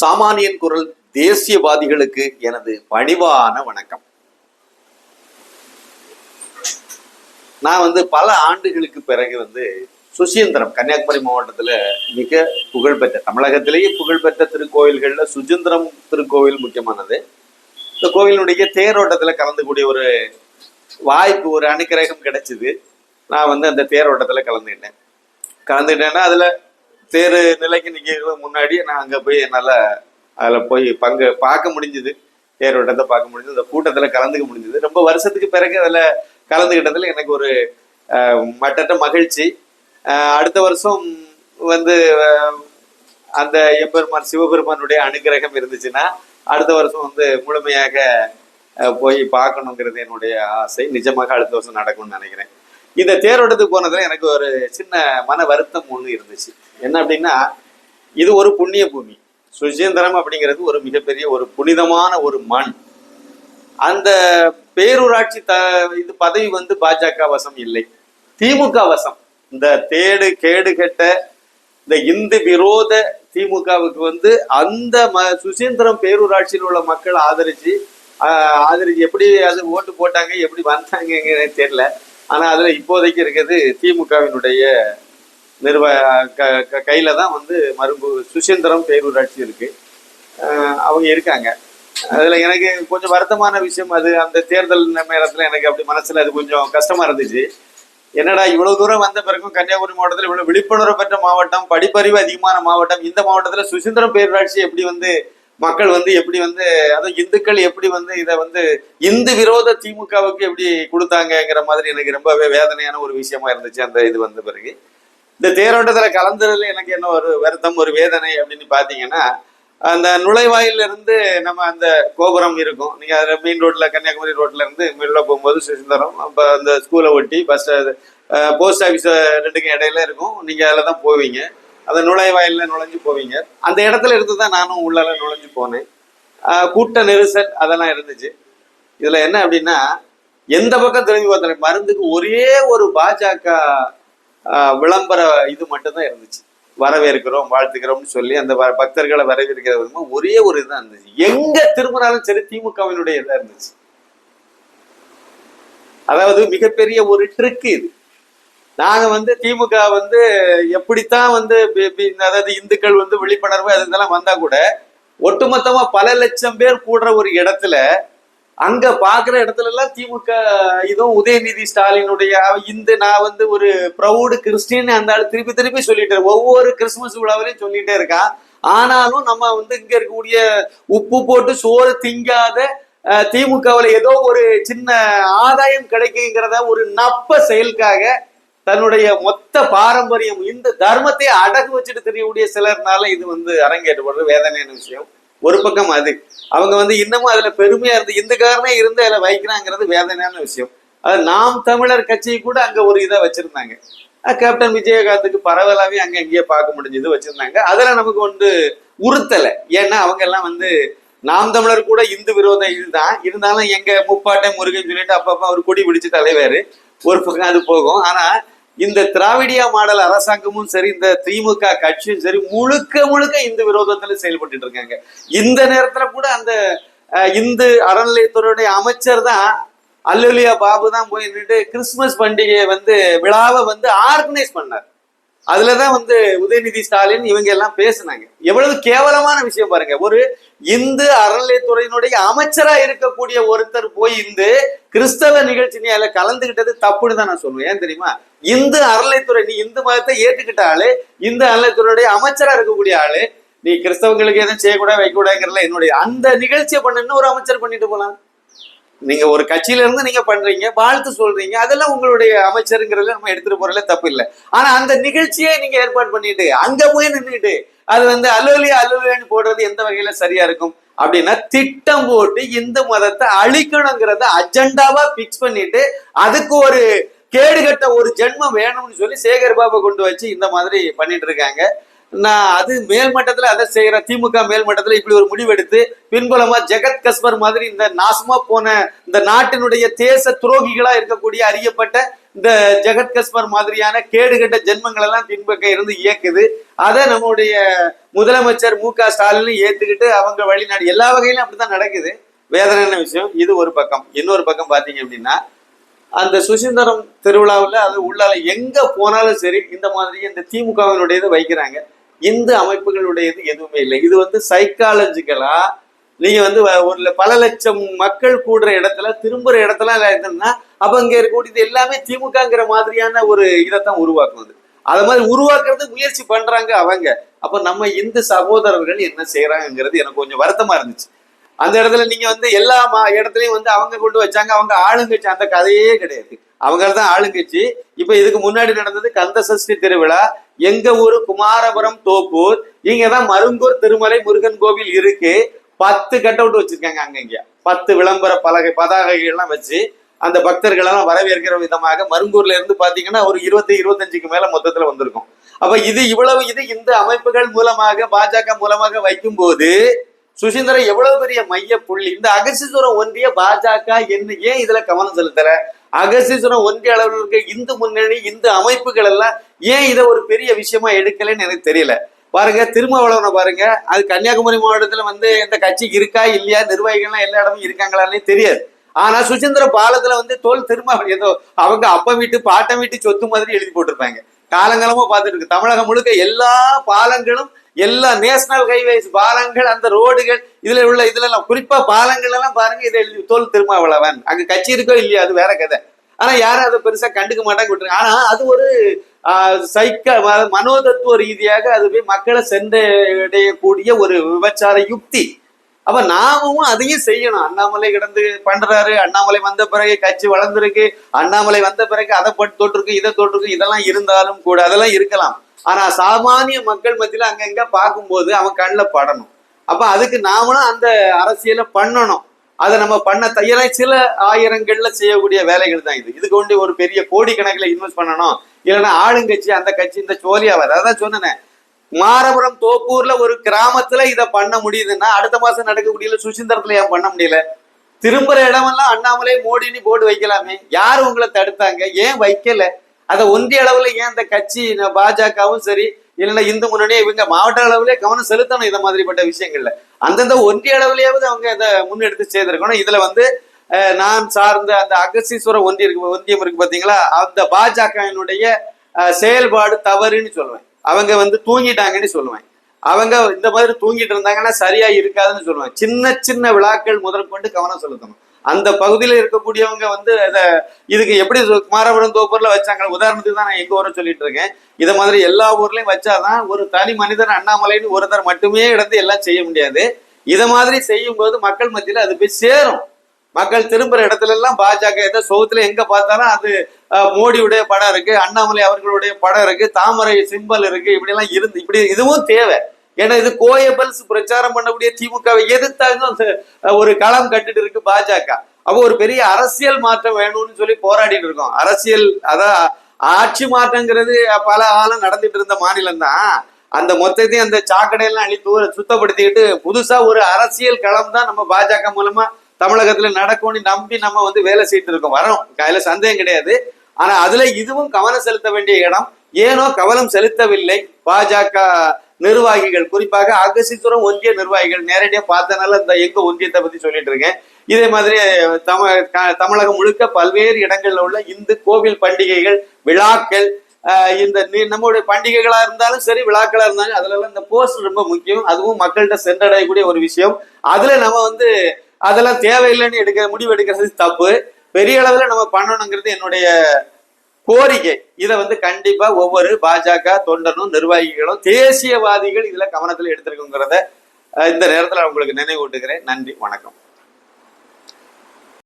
சாமானியன் குரல் தேசியவாதிகளுக்கு எனது பணிவான வணக்கம். நான் வந்து பல ஆண்டுகளுக்கு பிறகு வந்து சுசீந்திரம் கன்னியாகுமரி மாவட்டத்தில் மிக புகழ்பெற்ற தமிழகத்திலேயே புகழ்பெற்ற திருக்கோயில்களில் சுசீந்திரம் திருக்கோவில் முக்கியமானது. இந்த கோவிலினுடைய தேரோட்டத்தில் கலந்துக்கூடிய ஒரு வாய்ப்பு ஒரு அனுக்கிரகம் கிடைச்சிது. நான் வந்து அந்த தேரோட்டத்தில் கலந்துக்கிட்டேன் கலந்துக்கிட்டேன்னா அதில் தேர் நிலைக்கு நிற்கிறதுக்கு முன்னாடி நான் அங்கே போய் என்னால் அதில் போய் பங்கு பார்க்க முடிஞ்சுது. தேரோட்டத்தை பார்க்க முடிஞ்சது. அந்த கூட்டத்தில் கலந்துக்க முடிஞ்சது. ரொம்ப வருஷத்துக்கு பிறகு அதில் கலந்துக்கிட்டதில் எனக்கு ஒரு மட்டற்ற மகிழ்ச்சி. அடுத்த வருஷம் வந்து அந்த எம்பெருமான் சிவபெருமானுடைய அனுகிரகம் இருந்துச்சுன்னா அடுத்த வருஷம் வந்து முழுமையாக போய் பார்க்கணுங்கிறது என்னுடைய ஆசை. நிஜமாக அடுத்த வருஷம் நடக்கும்னு நினைக்கிறேன். இந்த தேரோட்டத்துக்கு போனதுல எனக்கு ஒரு சின்ன மன வருத்தம் ஒன்று இருந்துச்சு. என்ன அப்படின்னா இது ஒரு புண்ணிய பூமி. சுஜேந்திரம் அப்படிங்கிறது ஒரு மிகப்பெரிய ஒரு புனிதமான ஒரு மண். அந்த பேரூராட்சி த இது பதவி வந்து பாஜக வசம் இல்லை. திமுக வசம். இந்த தேடு கேடு கெட்ட இந்த இந்து விரோத திமுகவுக்கு வந்து அந்த ம சுசீந்திரம் பேரூராட்சியில் உள்ள மக்கள் ஆதரிச்சு ஆதரிச்சு எப்படி அது ஓட்டு போட்டாங்க எப்படி வந்தாங்கன்னு தெரியல. ஆனால் அதில் இப்போதைக்கு இருக்கிறது திமுகவினுடைய நிர்வ க க- தான் வந்து மரும்பு சுசீந்திரம் பேரூராட்சி இருக்குது அவங்க இருக்காங்க. அதில் எனக்கு கொஞ்சம் வருத்தமான விஷயம் அது அந்த தேர்தல் நேரத்தில் எனக்கு அப்படி மனசில் அது கொஞ்சம் கஷ்டமாக இருந்துச்சு. என்னடா இவ்வளவு தூரம் வந்த பிறகும் கன்னியாகுமரி மாவட்டத்தில் இவ்வளவு விழிப்புணர்வு பெற்ற மாவட்டம் படிப்பறிவு அதிகமான மாவட்டம் இந்த மாவட்டத்தில் சுசீந்திரம் பேரூராட்சி எப்படி வந்து மக்கள் வந்து எப்படி வந்து அதுவும் இந்துக்கள் எப்படி வந்து இதை வந்து இந்து விரோத திமுகவுக்கு எப்படி கொடுத்தாங்கங்கிற மாதிரி எனக்கு ரொம்பவே வேதனையான ஒரு விஷயமா இருந்துச்சு அந்த இது வந்த பிறகு. இந்த தேரோட்டத்தில் கலந்ததுல எனக்கு என்ன ஒரு வருத்தம் ஒரு வேதனை அப்படின்னு பார்த்தீங்கன்னா அந்த நுழைவாயில இருந்து நம்ம அந்த கோபுரம் இருக்கும். நீங்கள் அதில் மெயின் ரோட்டில் கன்னியாகுமரி ரோட்டில் இருந்து மெல்ல போகும்போது சுசீந்திரம் அப்போ அந்த ஸ்கூலை ஒட்டி பஸ் போஸ்ட் ஆஃபீஸ் ரெண்டுக்கும் இடையில இருக்கும். நீங்கள் அதில் தான் போவீங்க. அந்த நுழைவாயில்ல நுழைஞ்சு போவீங்க. அந்த இடத்துல இருந்து தான் நானும் உள்ளால நுழைஞ்சு போனேன். கூட்ட நெரிசல் அதெல்லாம் இருந்துச்சு. இதுல என்ன அப்படின்னா எந்த பக்கம் திரும்பி பார்த்தாலும் மருந்துக்கு ஒரே ஒரு பாஜக ஆஹ் விளம்பர இது மட்டும்தான் இருந்துச்சு. வரவேற்கிறோம் வாழ்த்துக்கிறோம்னு சொல்லி அந்த வ- பக்தர்களை வரவேற்கிற விதமா ஒரே ஒரு இதுதான் இருந்துச்சு. எங்க திரும்பினாலும் சரி திமுகவினுடைய இதா இருந்துச்சு. அதாவது மிகப்பெரிய ஒரு ட்ரிக் இது. நாங்க வந்து திமுக வந்து எப்படித்தான் வந்து அதாவது இந்துக்கள் வந்து விழிப்புணர்வு அது இதெல்லாம் வந்தா கூட ஒட்டுமொத்தமா பல லட்சம் பேர் கூடுற ஒரு இடத்துல அங்க பாக்குற இடத்துல எல்லாம் திமுக இதுவும் உதயநிதி ஸ்டாலினுடைய இந்து நான் வந்து ஒரு ப்ரௌடு கிறிஸ்டின் அந்த ஆள் திருப்பி திருப்பி சொல்லிட்டு ஒவ்வொரு கிறிஸ்துமஸ் விழாவிலையும் சொல்லிட்டே இருக்கான் ஆனாலும் நம்ம வந்து இங்க இருக்கக்கூடிய உப்பு போட்டு சோறு திங்காத திமுகவில் ஏதோ ஒரு சின்ன ஆதாயம் கிடைக்குங்கிறத ஒரு நப்ப செயலுக்காக தன்னுடைய மொத்த பாரம்பரியம் இந்த தர்மத்தை அடகு வச்சுட்டு தெரியக்கூடிய சிலர்னால இது வந்து அரங்கேற்றப்படுறது வேதனையான விஷயம். ஒரு பக்கம் அது. அவங்க வந்து இன்னமும் அதுல பெருமையா இருந்து இந்த இருந்து அதுல வைக்கிறாங்கிறது வேதனையான விஷயம். அது நாம் தமிழர் கட்சியை கூட அங்க ஒரு இதை வச்சிருந்தாங்க. கேப்டன் விஜயகாந்துக்கு பரவலாவே அங்க இங்கேயே பார்க்க முடிஞ்சது வச்சிருந்தாங்க. அதுல நமக்கு வந்து உறுத்தலை. ஏன்னா அவங்க எல்லாம் வந்து நாம் தமிழர் கூட இந்து விரோத இதுதான். இருந்தாலும் எங்க முப்பாட்டை முருகன் சொல்லிட்டு அப்பப்ப அவர் கொடி பிடிச்சு தலைவர். ஒரு பக்கம் அது போகும். ஆனா இந்த திராவிடியா மாடல் அரசாங்கமும் சரி இந்த திமுக கட்சியும் சரி முழுக்க முழுக்க இந்து விரோதத்துல செயல்பட்டு இருக்காங்க. இந்த நேரத்துல கூட அந்த இந்து அறநிலையத்துறையுடைய அமைச்சர் தான் அல்லுலியா பாபு தான் போய் நின்று கிறிஸ்துமஸ் பண்டிகையை வந்து விழாவை வந்து ஆர்கனைஸ் பண்ணார். அதுலதான் வந்து உதயநிதி ஸ்டாலின் இவங்க எல்லாம் பேசுனாங்க. எவ்வளவு கேவலமான விஷயம் பாருங்க. ஒரு இந்து அறநிலையத்துறையினுடைய அமைச்சரா இருக்கக்கூடிய ஒருத்தர் போய் இந்து கிறிஸ்தவ நிகழ்ச்சி நீ அதுல கலந்துகிட்டது தப்புன்னு தான் நான் சொல்லுவேன். ஏன் தெரியுமா? இந்து அறநிலையத்துறை நீ இந்து மதத்தை ஏற்றுக்கிட்ட ஆளு இந்து அறநிலையத்துறையுடைய அமைச்சரா இருக்கக்கூடிய ஆளு நீ கிறிஸ்தவங்களுக்கு எதுவும் செய்யக்கூடாது வைக்கக்கூடாதுங்கிறதுல என்னுடைய அந்த நிகழ்ச்சியை பண்ணுன்னு ஒரு அமைச்சர் பண்ணிட்டு போலாம். நீங்க ஒரு கட்சியில இருந்து நீங்க பண்றீங்க வாழ்த்து சொல்றீங்க அதெல்லாம் உங்களுடைய அமைச்சருங்கிறதுல நம்ம எடுத்துட்டு போறதுல தப்பு இல்லை. ஆனா அந்த நிகழ்ச்சியை நீங்க ஏற்பாடு பண்ணிட்டு அங்க போய் நின்றுட்டு அது வந்து அலுவலியா அலுவலியான்னு போடுறது எந்த வகையில சரியா இருக்கும் அப்படின்னா திட்டம் போட்டு இந்து மதத்தை அழிக்கணுங்கிறத அஜெண்டாவா பிக்ஸ் பண்ணிட்டு அதுக்கு ஒரு கேடுகட்ட ஒரு ஜென்மம் வேணும்னு சொல்லி சேகர் பாபா கொண்டு வச்சு இந்த மாதிரி பண்ணிட்டு இருக்காங்க. நான் அது மேல்மட்டத்தில் அதை செய்கிற திமுக மேல்மட்டத்தில் இப்படி ஒரு முடிவெடுத்து பின்புலமா ஜெகத் கஸ்பர் மாதிரி இந்த நாசமா போன இந்த நாட்டினுடைய தேச துரோகிகளா இருக்கக்கூடிய அறியப்பட்ட இந்த ஜெகத்கஸ்பர் மாதிரியான கேடுகட்ட ஜென்மங்கள் எல்லாம் பின்பக்கம் இருந்து இயக்குது. அதை நம்முடைய முதலமைச்சர் மு க ஸ்டாலின் ஏத்துக்கிட்டு அவங்க வழிநாடு எல்லா வகையிலும் அப்படித்தான் நடக்குது. வேதனையான விஷயம். இது ஒரு பக்கம். இன்னொரு பக்கம் பாத்தீங்க அப்படின்னா அந்த சுசீந்திரம் திருவிழாவில் அது உள்ளால எங்க போனாலும் சரி இந்த மாதிரி இந்த திமுகவினுடையது வைக்கிறாங்க. இந்த அமைப்புகளுடையது எதுவுமே இல்லை. இது வந்து சைக்காலஜிக்கலா நீங்க வந்து வ- ஒரு பல லட்சம் மக்கள் கூடுற இடத்துல திரும்புற இடத்துல என்னன்னா அப்ப இங்க இருக்கக்கூடியது எல்லாமே திமுகங்கிற மாதிரியான ஒரு இதைத்தான் உருவாக்குது. அது மாதிரி உருவாக்குறது முயற்சி பண்றாங்க அவங்க. அப்ப நம்ம இந்து சகோதரர்கள் என்ன செய்யறாங்கிறது எனக்கு கொஞ்சம் வருத்தமா இருந்துச்சு. அந்த இடத்துல நீங்க வந்து எல்லா மா- இடத்துலயும் வந்து அவங்க கொண்டு வச்சாங்க அவங்க ஆளுங்கட்சி அந்த கதையே கிடையாது. அவங்க தான் ஆளுங்கட்சி. இப்ப இதுக்கு முன்னாடி நடந்தது கந்த சஷ்டி திருவிழா. எங்க ஊரு குமாரபுரம் தோப்பூர். இங்கதான் மருங்கூர் திருமலை முருகன் கோவில் இருக்கு. பத்து கட் அவுட் வச்சிருக்காங்க அங்கங்க பத்து விளம்பர பலகை பதாகைகள் எல்லாம் வச்சு அந்த பக்தர்கள் எல்லாம் வரவேற்கிற விதமாக மருங்கூர்ல இருந்து பாத்தீங்கன்னா ஒரு இருபத்தி இருபத்தஞ்சுக்கு மேல மொத்தத்துல வந்திருக்கும். அப்ப இது இவ்வளவு இது இந்த அமைப்புகள் மூலமாக பாஜக மூலமாக வைக்கும்போது சுசீந்திரன் எவ்வளவு பெரிய மைய புள்ளி? இந்த அகசிசுரம் ஒன்றிய பாஜக என்ன ஏன் இதுல கவனம் செலுத்தல? அகசிசுரம் ஒன்றிய அளவில் இருக்க இந்து முன்னணி இந்து அமைப்புகள் எல்லாம் ஏன் இதை ஒரு பெரிய விஷயமா எடுக்கலைன்னு எனக்கு தெரியல. பாருங்க திருமாவளவனை பாருங்க. அது கன்னியாகுமரி மாவட்டத்தில் வந்து இந்த கட்சிக்கு இருக்கா இல்லையா நிர்வாகிகள்லாம் எல்லா இடமும் இருக்காங்களான்னே தெரியாது. ஆனா சுசீந்திர பாலத்துல வந்து தோல் திருமாவளி ஏதோ அவங்க அப்ப வீட்டு பாட்டம் வீட்டு சொத்து மாதிரி எழுதி போட்டிருப்பாங்க. காலங்காலமா பார்த்துட்டு இருக்கு. தமிழகம் முழுக்க எல்லா பாலங்களும் எல்லா நேஷனல் ஹைவேஸ் பாலங்கள் அந்த ரோடுகள் இதுல உள்ள இதுல எல்லாம் குறிப்பா பாலங்கள் எல்லாம் பாருங்க இதை எழுதி தோல் திருமாவளவன். அங்க கட்சி இருக்கோ இல்லையா அது வேற கதை. ஆனா யாரும் அதை பெருசா கண்டுக்க மாட்டாங்க விட்டுருங்க. ஆனா அது ஒரு சைக்க மனோதத்துவ ரீதியாக அது போய் மக்களை சென்றடையக்கூடிய ஒரு விபச்சார யுக்தி. அப்ப நாமும் அதையும் செய்யணும். அண்ணாமலை கிடந்து பண்றாரு. அண்ணாமலை வந்த பிறகு கட்சி வளர்ந்துருக்கு. அண்ணாமலை வந்த பிறகு அதை பட்டு தொட்டிருக்கு இதை தொட்டிருக்கு இதெல்லாம் இருந்தாலும் கூட அதெல்லாம் இருக்கலாம். ஆனா சாமானிய மக்கள் மத்தியில அங்கங்க பார்க்கும்போது அவன் கண்ணில் படணும். அப்ப அதுக்கு நாமளும் அந்த அரசியலை பண்ணணும். அதை நம்ம பண்ண தையலை சில ஆயிரங்கள்ல செய்யக்கூடிய வேலைகள் தான் இது. இதுக்கு வேண்டி ஒரு பெரிய கோடி கணக்கில் இன்வெஸ்ட் பண்ணணும். இல்லைன்னா ஆளுங்கட்சி அந்த கட்சி இந்த சோழியாவது அதான் சொன்னேன். மாரபுரம் தோப்பூர்ல ஒரு கிராமத்துல இதை பண்ண முடியுதுன்னா அடுத்த மாசம் நடக்கக்கூடிய சுசீந்திரத்துல ஏன் பண்ண முடியல? திரும்புற இடமெல்லாம் அண்ணாமலை மோடின்னு போர்டு வைக்கலாமே. யார் உங்களை தடுத்தாங்க? ஏன் வைக்கல? அதை ஒன்றிய அளவுல ஏன் இந்த கட்சி பாஜகவும் சரி இல்லைன்னா இந்து முன்னணியே இவங்க மாவட்ட அளவுலயே கவனம் செலுத்தணும் இந்த மாதிரிப்பட்ட விஷயங்கள்ல. அந்தந்த ஒன்றிய அளவுலயாவது அவங்க அதை முன்னெடுத்து செய்திருக்கணும் இதுல வந்து அஹ், நான் சார்ந்த அந்த அகசீஸ்வர ஒன்றியம் இருக்கு ஒன்றியம் இருக்கு பாத்தீங்களா? அந்த பாஜகவினுடைய அஹ், செயல்பாடு தவறுன்னு சொல்லுவேன். அவங்க வந்து தூங்கிட்டாங்கன்னு சொல்லுவேன். அவங்க இந்த மாதிரி தூங்கிட்டு இருந்தாங்கன்னா சரியா இருக்காதுன்னு சொல்லுவேன். சின்ன சின்ன விழாக்கள் முதற்கொண்டு கவனம் செலுத்தணும். அந்த பகுதியில் இருக்கக்கூடியவங்க வந்து அதை இதுக்கு எப்படி குமாரபுரம் தோப்பூரில் வச்சாங்க? உதாரணத்துக்கு தான் நான் எங்கள் ஊரை சொல்லிட்டு இருக்கேன். இதை மாதிரி எல்லா ஊர்லேயும் வச்சாதான் ஒரு தனி மனிதன் அண்ணாமலைன்னு ஒருத்தர் மட்டுமே இடந்து எல்லாம் செய்ய முடியாது. இதை மாதிரி செய்யும்போது மக்கள் மத்தியில் அது போய் சேரும். மக்கள் திரும்புற இடத்துல எல்லாம் பாஜக ஏதோ சோத்துல எங்க பார்த்தாலும் அது மோடியுடைய படம் இருக்கு அண்ணாமலை அவர்களுடைய படம் இருக்கு தாமரை சிம்பல் இருக்கு இப்படி எல்லாம் இருந்து இப்படி இதுவும் தேவை. ஏன்னா இது கோயபல்ஸ் பிரச்சாரம் பண்ணக்கூடிய திமுகவை எதிர்த்தாங்க. அந்த- ஒரு களம் கட்டிட்டு இருக்கு பாஜக. அப்போ ஒரு பெரிய அரசியல் மாற்றம் வேணும்னு சொல்லி போராடிட்டு இருக்கோம். அரசியல் அதான் ஆட்சி மாற்றங்கிறது பல காலம் நடந்துட்டு இருந்த மாநிலம் தான். அந்த மொத்தத்தையும் அந்த சாக்கடையெல்லாம் அழித்து சுத்தப்படுத்திக்கிட்டு புதுசா ஒரு அரசியல் களம் தான் நம்ம பாஜக மூலமா தமிழகத்துல நடக்கும்னு நம்பி நம்ம வந்து வேலை செய்துட்டு இருக்கோம். வரோம். அதுல சந்தேகம் கிடையாது. ஆனா அதுல இதுவும் கவனம் செலுத்த வேண்டிய இடம். ஏனோ கவனம் செலுத்தவில்லை. பாஜக நிர்வாகிகள் குறிப்பாக அகசித்துரம் ஒன்றிய நிர்வாகிகள் நேரடியாக பார்த்தனால இந்த எங்க ஒன்றியத்தை பத்தி சொல்லிட்டு இருக்கேன். இதே மாதிரி தம தமிழகம் முழுக்க பல்வேறு இடங்கள்ல உள்ள இந்து கோவில் பண்டிகைகள் விழாக்கள் இந்த நம்மளுடைய பண்டிகைகளா இருந்தாலும் சரி விழாக்களா இருந்தாலும் அதுல எல்லாம் இந்த போஸ்ட் ரொம்ப முக்கியம். அதுவும் மக்கள்கிட்ட சென்றடையக்கூடிய ஒரு விஷயம். அதுல நம்ம வந்து அதெல்லாம் தேவையில்லைன்னு எடுக்க முடிவு எடுக்கிறது தப்பு. பெரிய அளவுல நம்ம பண்ணணுங்கிறது என்னுடைய கோரிக்கை. இதை வந்து கண்டிப்பா ஒவ்வொரு பாஜக தொண்டனும் நிர்வாகிகளும் தேசியவாதிகள் இதுல கவனத்துல எடுத்திருக்குங்கிறத இந்த நேரத்துல உங்களுக்கு நினைவூட்டுகிறேன். நன்றி வணக்கம்.